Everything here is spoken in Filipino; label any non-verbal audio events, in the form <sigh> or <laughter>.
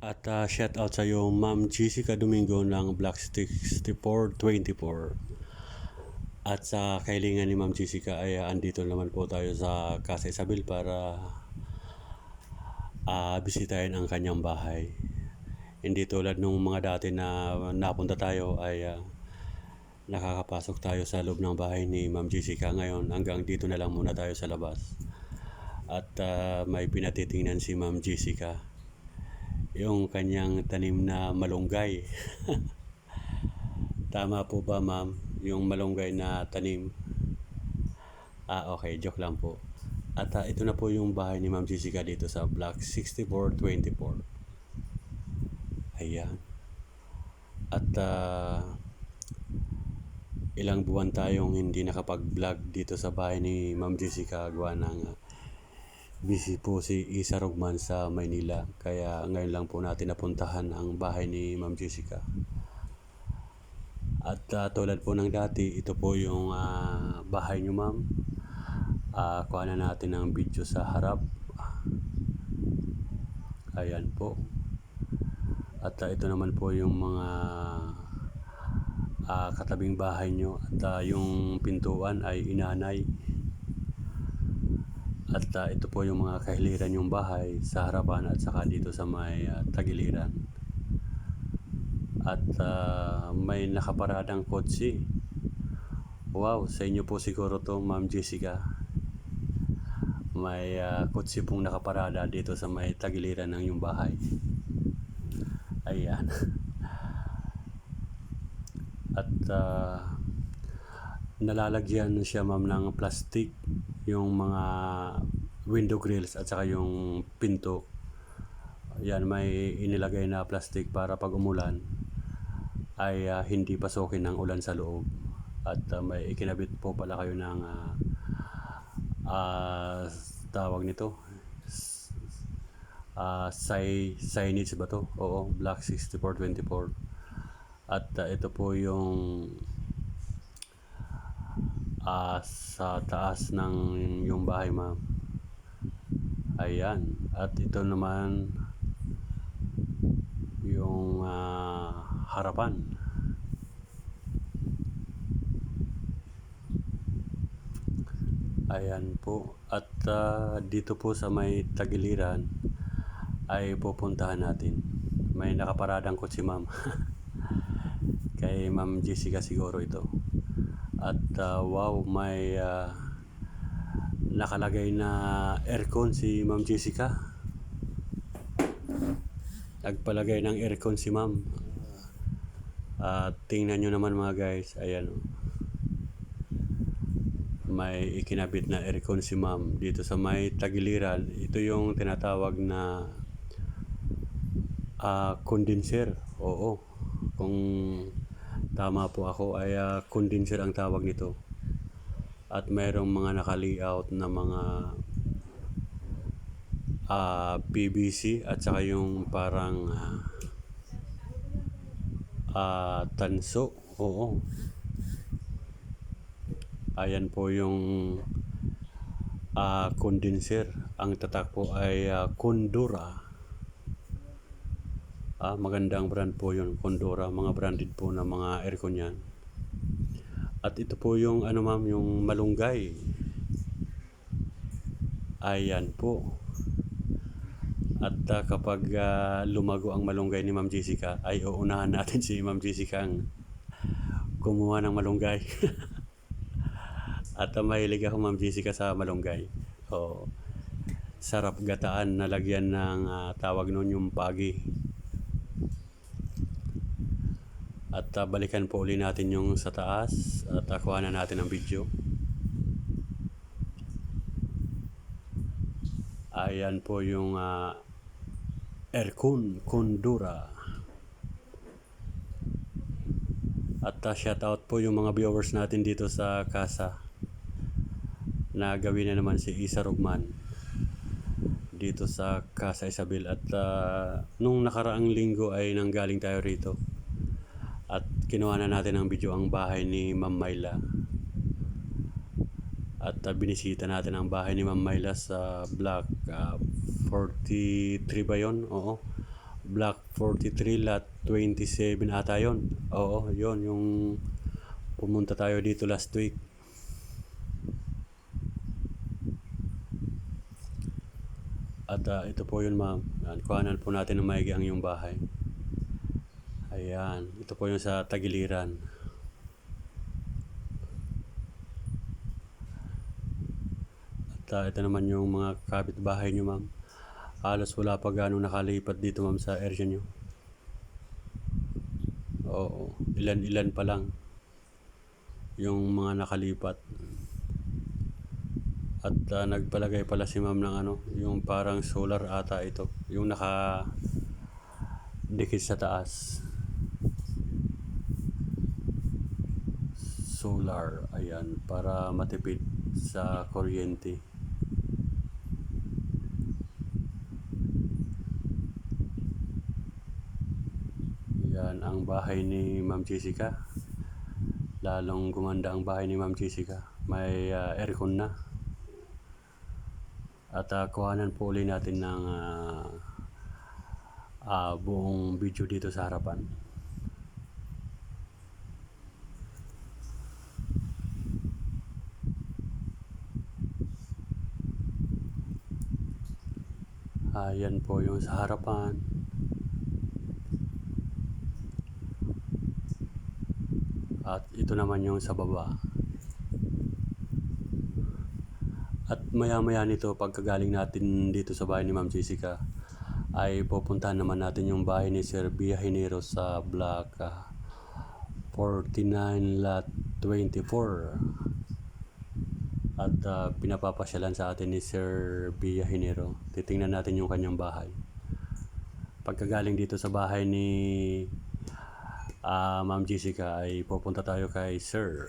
At uh, shout out sa iyo, Ma'am Jessica Domingo ng Black 6424. At sa kailingan ni Ma'am Jessica ay uh, andito naman po tayo sa Casa Isabel para uh, bisitahin ang kanyang bahay. Hindi tulad nung mga dati na napunta tayo ay uh, nakakapasok tayo sa loob ng bahay ni Ma'am Jessica. Ngayon hanggang dito na lang muna tayo sa labas. At uh, may pinatitingnan si Ma'am Jessica yung kanyang tanim na malunggay. <laughs> Tama po ba ma'am? Yung malunggay na tanim? Ah, okay. Joke lang po. At uh, ito na po yung bahay ni Ma'am Jessica dito sa Block 6424. Ayan. At uh, ilang buwan tayong hindi nakapag-vlog dito sa bahay ni Ma'am Jessica gawa ng uh, busy po si Isa Rugman sa Maynila. Kaya ngayon lang po natin napuntahan ang bahay ni Ma'am Jessica. At uh, tulad po ng dati, ito po yung uh, bahay niyo ma'am. Uh, kuha na natin ang video sa harap. Ayan po. At uh, ito naman po yung mga uh, katabing bahay nyo. At uh, yung pintuan ay inanay. At uh, ito po yung mga kahiliran yung bahay sa harapan at saka dito sa may uh, tagiliran. At uh, may nakaparadang kotse. Wow, sa inyo po siguro to Ma'am Jessica. May uh, kotse pong nakaparada dito sa may tagiliran ng yung bahay. Ayan. At uh, nalalagyan siya ma'am ng plastic yung mga window grills at saka yung pinto. Yan, may inilagay na plastic para pag umulan ay uh, hindi pasokin ng ulan sa loob. At uh, may ikinabit po pala kayo ng uh, uh, tawag nito uh, sign, signage ba to? Oo, Black 6424. At uh, ito po yung uh, sa taas ng yung bahay ma'am. Ayan. At ito naman yung uh, harapan. Ayan po. At uh, dito po sa may tagiliran ay pupuntahan natin. May nakaparadang kotse ma'am. <laughs> Kay Ma'am Jessica siguro ito. At uh, wow, may uh, nakalagay na aircon si Ma'am Jessica. Nagpalagay ng aircon si Ma'am. At uh, tingnan nyo naman mga guys, ayan oh. May ikinabit na aircon si Ma'am dito sa may tagiliran. Ito yung tinatawag na uh, condenser. Oo. Kung Tama po ako ay uh, condenser ang tawag nito. At mayroong mga naka-layout na mga uh, ah, PVC at saka yung parang uh, uh, tanso. Oo. Ayan po yung uh, condenser. Ang tatak po ay uh, Condura. Ah, magandang brand po yun, Condora, mga branded po na mga aircon yan. At ito po yung ano ma'am, yung malunggay. Ayan po. At uh, kapag uh, lumago ang malunggay ni Ma'am Jessica, ay uunahan natin <laughs> si Ma'am Jessica ang kumuha ng malunggay. <laughs> At uh, mahilig ako Ma'am Jessica sa malunggay. So, sarap gataan na lagyan ng uh, tawag noon yung pagi. At uh, balikan po uli natin yung sa taas at akuha na natin ang video. Ayan po yung uh, Erkun Kundura. At uh, shout out po yung mga viewers natin dito sa casa na gawin na naman si Isa Rugman dito sa Casa Isabel at uh, nung nakaraang linggo ay nanggaling tayo rito kinuha na natin ang video ang bahay ni Ma'am Myla. At uh, binisita natin ang bahay ni Ma'am Myla sa block uh, 43 ba yun? Oo. Block 43 lot 27 ata yon. Oo, yon yung pumunta tayo dito last week. At ah, ito po yun ma'am. Kuhanan po natin ng maigi ang iyong bahay. Ayan, ito po yung sa Tagiliran. At ah, ito naman yung mga kapitbahay nyo ma'am. Halos wala pa ganong nakalipat dito ma'am sa area nyo. Oo, ilan-ilan pa lang yung mga nakalipat. At ah, nagpalagay pala si ma'am ng ano, yung parang solar ata ito. Yung naka dikit sa taas. Solar, ayan, para matipid sa kuryente. Yan ang bahay ni Ma'am Jessica. Lalong gumanda ang bahay ni Ma'am Jessica. May ah, aircon na. At uh, kuhanan po uli natin ng ah, ah, buong video dito sa harapan. Yung sa harapan. At ito naman yung sa baba. At maya-maya nito, pagkagaling natin dito sa bahay ni Ma'am Jessica, ay pupuntahan naman natin yung bahay ni Sir Biahinero sa block ah, 49 lot 24. At ah, pinapapasyalan sa atin ni Sir Biahinero. Titingnan natin yung kanyang bahay. Pagkagaling dito sa bahay ni ah, Ma'am Jessica ay pupunta tayo kay Sir